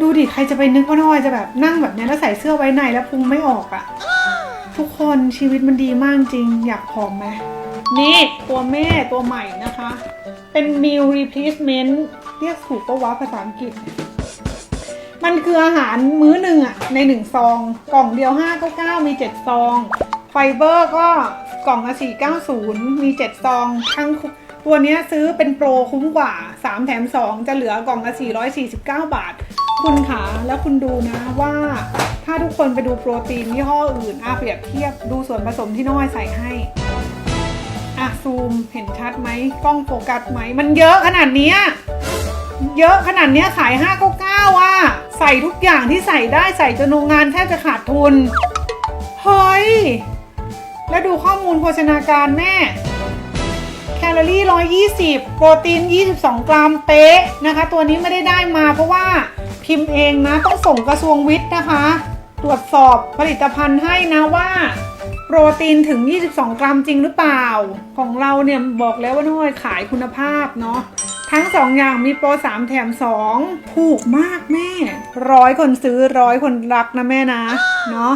ดูดิใครจะไปนึกว่าน้อยจะแบบนั่งแบบเนี้ยแล้วใส่เสื้อไว้ในแล้วพุงไม่ออกอะทุกคนชีวิตมันดีมากจริง อยากผอมไหมนี่ตัวแม่ตัวใหม่นะคะ เป็น meal replacement เรียกถูกปะวะภาษาอังกฤษ มันคืออาหารมื้อหนึ่งอะในหนึ่งซอง กล่องเดียว599มี 7 ซอง ไฟเบอร์ก็ กล่องละ490 มี 7 ซอง ทั้งตัวนี้ซื้อเป็นโปรคุ้มกว่า 3 แถม 2 จะเหลือกล่องละ 449 บาท คุณขาแล้วคุณดูนะว่า ถ้าทุกคนไปดูโปรตีนยี่ห้ออื่นอาเปรียบเทียบดูส่วนผสมที่น้อยใส่ให้อะซูมเห็นชัดไหมกล้องโฟกัสไหม มันเยอะขนาดนี้เยอะขนาดนี้ยขาย599อะ ใส่ทุกอย่างที่ใส่ได้ใส่จนโรงงานแทบจะขาดทุน เฮ้ย แล้วดูข้อมูลโภชนาการแม่ แคลอรี่ 120 โปรตีน 22 กรัมเป๊ะนะคะ ตัวนี้ไม่ได้ได้มาเพราะว่าพิมพ์เองนะต้องส่งกระทรวงวิทย์นะคะ ตรวจสอบผลิตภัณฑ์ให้นะว่า โปรตีนถึง 22 กรัมจริงหรือเปล่า ของเราเนี่ยบอกแล้วว่าน้อยขายคุณภาพเนาะทั้ง2อย่างมีโปร3แถม2ถูกมากแม่ ร้อยคนซื้อร้อยคนรักนะแม่นะ เนาะ